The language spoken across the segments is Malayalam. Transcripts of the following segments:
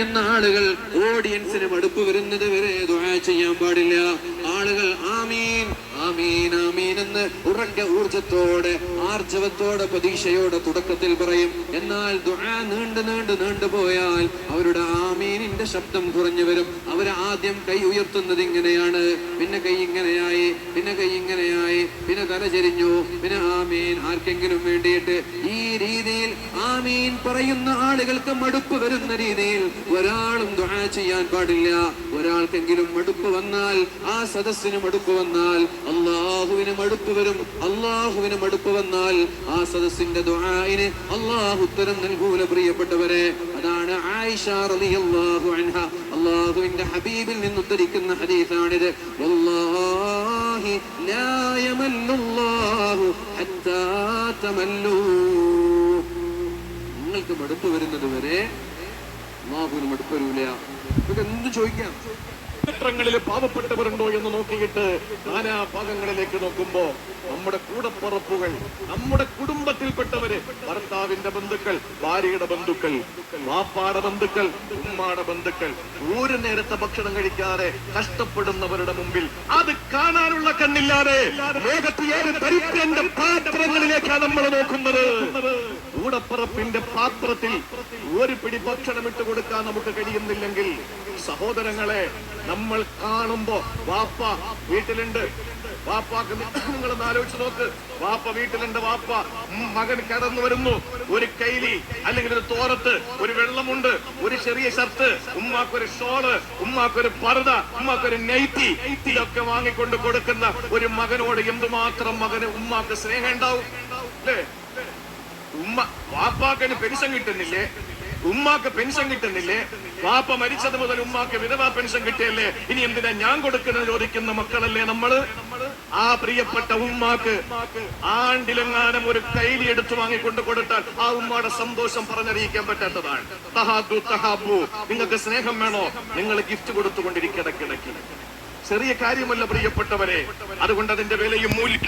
പറയുന്ന ആളുകൾ ഓഡിയൻസിന് മടുപ്പ് വരുന്നത് വരെ ദുആ ചെയ്യാൻ പാടില്ല. ആളുകൾ ആമീൻ. ആമീൻ ഉറങ്ക ഊർജത്തോടെ ആർജവത്തോടെ പ്രതീക്ഷയോടെ തുടക്കത്തിൽ പറയും. എന്നാൽ ദുആ നീണ്ടു നീണ്ടു നീണ്ടു പോയാൽ അവരുടെ ആമീനിന്റെ ശബ്ദം കുറഞ്ഞു വരും. അവർ ആദ്യം കൈ ഉയർത്തുന്നത് ഇങ്ങനെയാണ്. പിന്നെ കൈ ഇങ്ങനെയായി പിന്നെ കൈ ഇങ്ങനെയായി പിന്നെ തലചെരിഞ്ഞു പിന്നെ ആമീൻ ആർക്കെങ്കിലും വേണ്ടിയിട്ട് ഈ രീതിയിൽ ആമീൻ പറയുന്ന ആളുകൾക്ക് മടുപ്പ് വരുന്ന രീതിയിൽ ഒരാളും ചെയ്യാൻ പാടില്ല. ഒരാൾക്കെങ്കിലും മടുപ്പ് വന്നാൽ ആ സദസ്സിന് മടുപ്പ് വന്നാൽ അള്ളാഹുവിന് മടുപ്പ് വരും. അള്ളാഹുവിന് മടുപ്പ് വന്നാൽ ആ സദസ്സിന്റെ ദുആഇന് അള്ളാഹു ഉത്തരം നൽകൂല പ്രിയപ്പെട്ടവരെ. അതാണ് ആയിഷ റളിയല്ലാഹു അൻഹ. അള്ളാഹുവിന്റെ ഹബീബിൽ നിന്ന് ഉദ്ധരിക്കുന്ന ഹദീസാണിത്. വല്ലാഹി ഹത്താ നിങ്ങൾക്ക് മടുപ്പ് വരുന്നത് വരെ അള്ളാഹുവിന് മടുപ്പരൂല ഇതൊക്കെ എന്ത് ചോദിക്കാം? ക്ഷേത്രങ്ങളിൽ പാവപ്പെട്ടവരുണ്ടോ എന്ന് നോക്കിയിട്ട് നാനാ ഭാഗങ്ങളിലേക്ക് നോക്കുമ്പോ നമ്മുടെ കൂടപ്പുറപ്പുകൾ നമ്മുടെ കുടുംബത്തിൽപ്പെട്ടവര് ഭർത്താവിന്റെ ബന്ധുക്കൾ ഭാര്യയുടെ ബന്ധുക്കൾ വാപ്പാടെ ബന്ധുക്കൾ ഉമ്മാടെ ബന്ധുക്കൾ. ഒരു നേരത്തെ ഭക്ഷണം കഴിക്കാതെ കഷ്ടപ്പെടുന്നവരുടെ മുമ്പിൽ അത് കാണാനുള്ള കണ്ണില്ലാതെ ലോകത്ത് ഏത് ദരിദ്രന്റെ പാത്രങ്ങളിലേക്കാണ് നമ്മൾ നോക്കുന്നത്? കൂടപ്പുറപ്പിന്റെ പാത്രത്തിൽ ഒരു പിടി ഭക്ഷണം ഇട്ട് കൊടുക്കാൻ നമുക്ക് കഴിയുന്നില്ലെങ്കിൽ സഹോദരങ്ങളെ നമ്മൾ കാണുമ്പോ വാപ്പ വീട്ടിലുണ്ട്. വാപ്പാക്ക് നിങ്ങളൊന്ന് ആലോചിച്ച് നോക്ക്. വാപ്പ വീട്ടിലുണ്ട് വാപ്പ. മകൻ കടന്നു വരുന്നു. ഒരു കൈലി അല്ലെങ്കിൽ ഒരു തോരത്ത് ഒരു വെള്ളമുണ്ട് ഒരു ചെറിയ ഷർട്ട് ഉമ്മാക്കൊരു ഷോൾ ഉമ്മാക്കൊരു പർദ ഉമ്മാക്കൊരു നൈറ്റി ഇതൊക്കെ വാങ്ങിക്കൊണ്ട് കൊടുക്കുന്ന ഒരു മകനോട് എന്തുമാത്രം മകന് ഉമ്മാക്ക് സ്നേഹം ഉണ്ടാവും? അല്ലേ? ഉമ്മ വാപ്പാക്കന് പെൻഷൻ കിട്ടുന്നില്ലേ? ഉമ്മാക്ക് പെൻഷൻ കിട്ടുന്നില്ലേ? വാപ്പ മരിച്ചത് മുതൽ ഉമ്മാക്ക് വിധവാ പെൻഷൻ കിട്ടിയല്ലേ? ഇനി എന്തിനാ ഞാൻ കൊടുക്കുന്നത് ചോദിക്കുന്ന മക്കളല്ലേ നമ്മൾ? ആ പ്രിയപ്പെട്ട ഉമ്മാക്ക് ആണ്ടിലെങ്ങാനും ഒരു കൈലി എടുത്തു വാങ്ങിക്കൊണ്ട് കൊടുത്താൽ ആ ഉമ്മയുടെ സന്തോഷം പറഞ്ഞറിയിക്കാൻ പറ്റാത്തതാണ്. തഹാദു തഹാബു നിങ്ങൾക്ക് സ്നേഹം വേണോ? നിങ്ങൾ ഗിഫ്റ്റ് കൊടുത്തുകൊണ്ടിരിക്കിടക്കിടക്ക് ചെറിയ കാര്യമല്ല പ്രിയപ്പെട്ടവരെ അതുകൊണ്ട് അതിന്റെ വിലയും മൂല്യം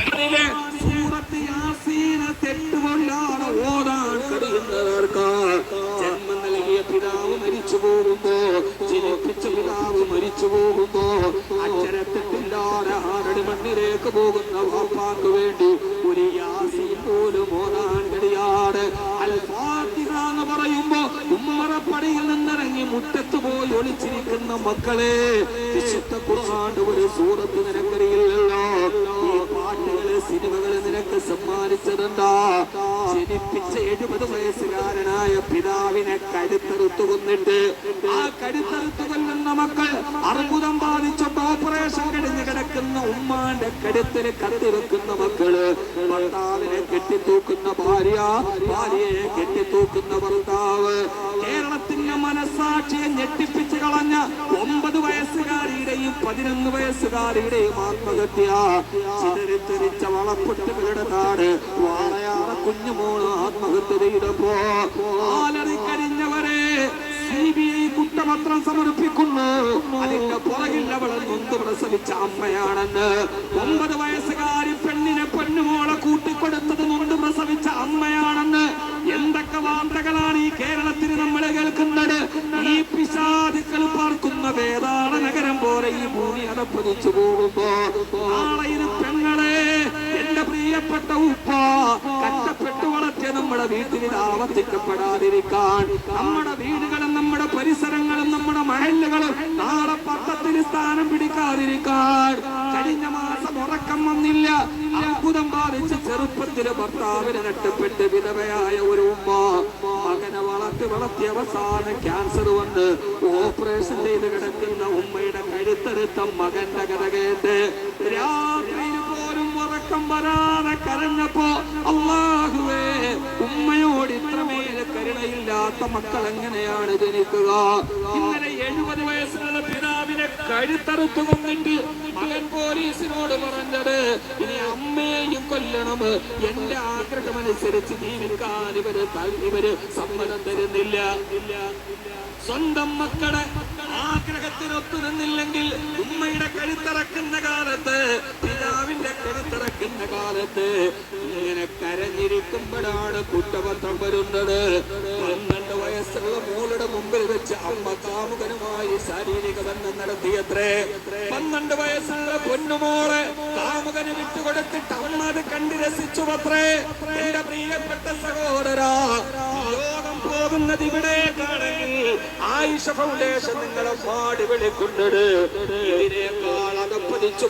മണ്ണിലേക്ക് പോകുന്ന വാപ്പാക്ക് വേണ്ടി ഒരു യാസി പോലും ഓതാൻ കഴിയാതെ അൽ ഫാത്തിഹ എന്ന് പറയുമ്പോ ഉമ്മറപ്പടിയിൽ നിന്നിറങ്ങി മുറ്റത്ത് പോയി ഒളിച്ചിരിക്കുന്ന മക്കളെ വിശുദ്ധ കുറാണ്ട് ഒരു സൂറത്ത് നിനക്കറിയില്ലല്ലോ. പാട്ടുകൾ സിനിമകൾ നിനക്ക് സമ്മാനിച്ചതെന്താ ജനിപ്പിച്ച എഴുപത് വയസ്സുകാരനായ പിതാവിനെ കരുത്തറുത്ത് കൊന്നിട്ട് ആ കരുത്തറുത്ത് കൊല്ലുന്ന മക്കൾ അർബുദം ബാധിച്ചിട്ട് ഓപ്പറേഷൻ കഴിഞ്ഞ് കിടക്കുന്ന ഉമ്മാന്റെ കരുത്തിന് കത്തിവെക്കുന്ന മക്കൾ ഭർത്താവിനെ കെട്ടിത്തൂക്കുന്ന ഭാര്യ ഭാര്യയെ കെട്ടിത്തൂക്കുന്ന ഭർത്താവ്. കേരളത്തിന്റെ മനസാക്ഷിയെ ഞെട്ടിപ്പിച്ച് കളഞ്ഞ ഒമ്പത് വയസ്സുകാരിയുടെയും പതിനൊന്ന് വയസ്സുകാരിയുടെയും ആത്മഹത്യ. ചിതറിത്തെറിച്ച വളപ്പൊട്ടുകളുടെ നാട് വാളയാറ കുഞ്ഞുമോൾ ആത്മഹത്യ ചെയ്തപ്പോ ആലറിക്കഴിഞ്ഞവരെ കുറ്റപത്രം സമർപ്പിക്കുന്നു. അതിന്റെ പുറകിൽ അവൾ നൊന്ത് പ്രസവിച്ച അമ്മയാണെന്ന്. ഒമ്പത് വയസ്സുകാരി പെണ്ണിനെ പെണ്ണുമോളെ പോലെ ഈ ഭൂമി അതപ്പതിച്ചു പോകുമ്പോ നാളെ പെങ്ങളെ എന്റെ പ്രിയപ്പെട്ട ഉപ്പ കഷ്ടപ്പെട്ടു വളർത്തിയ നമ്മുടെ വീട്ടിൽ ആവർത്തിക്കപ്പെടാതിരിക്കാൻ നമ്മുടെ വീടുകളും നമ്മുടെ പരിസരങ്ങളും നമ്മുടെ മഹല്ലുകളും നാളെ പട്ടത്തിന് സ്ഥാനം പിടിക്കാതിരിക്കാൻ. കഴിഞ്ഞ മാസം ഉറക്കം വന്നില്ല. അത്ഭുതം ബാധിച്ച് ചെറുപ്പത്തിലെ ഭർത്താവിനെ നഷ്ടപ്പെട്ട് വിധവയായ ഒരു ഉമ്മ വളർത്തി വളർത്തി അവസാന ക്യാൻസർ വന്ന് ഓപ്പറേഷൻ ചെയ്ത് കിടക്കുന്ന ഉമ്മയുടെ കഴുത്തെടുത്ത മകന്റെ കഥ കേട്ട് രാത്രിയിൽ പോലും ഉറക്കം വരാതെ കരഞ്ഞപ്പോ അള്ളാഹുവേ ഉമ്മയോട് ഇത്രമേൽ കരുണയില്ലാത്ത മക്കൾ എങ്ങനെയാണ് ജനിക്കുക? ഇന്നലെ എഴുപത് വയസ്സുള്ള പിതാവിനെ കഴുത്തറുത്തു കൊന്നിട്ട് മകൻ പോലീസിനോട് പറഞ്ഞത് ഇനി അമ്മയെയും കൊല്ലണം. എന്റെ ആഗ്രഹമനുസരിച്ച് ജീവിക്കാൻ ഇവർ ഇവർ സമ്മതം തരുന്നില്ല. സ്വന്തം മക്കളെ ആഗ്രഹത്തിനൊത്തു നിന്നില്ലെങ്കിൽ ഉമ്മയുടെ കഴുത്തിറക്കുന്ന കാലത്ത് പിതാവിന്റെ കഴുത്തിറക്കുന്ന കാലത്ത് ഇങ്ങനെ കരഞ്ഞിരിക്കുമ്പോഴാണ് കുറ്റപത്രം വരുന്നത്. പന്ത്രണ്ട് വയസ്സുള്ള മോളുടെ മുമ്പിൽ വെച്ച് അമ്മ കാമുകനുമായി ശാരീരിക ബന്ധം നടത്തിയത്രേ. പന്ത്രണ്ട് വയസ്സുള്ള പൊന്നുമോളെ കാമുകന് വിട്ടുകൊടുത്തിട്ട് അമ്മ അത് കണ്ട് രസിച്ചു പത്രേ എന്റെ പ്രിയപ്പെട്ട സഹോദരാ ലോകം പോകുന്നത് ഇവിടേക്കാണെങ്കിൽ ആയിഷ ഫൗണ്ടേഷൻ നിങ്ങളെ പാടി വിളിക്കുന്നത് ഇതിനേക്കാൾ അകപ്പതിച്ചു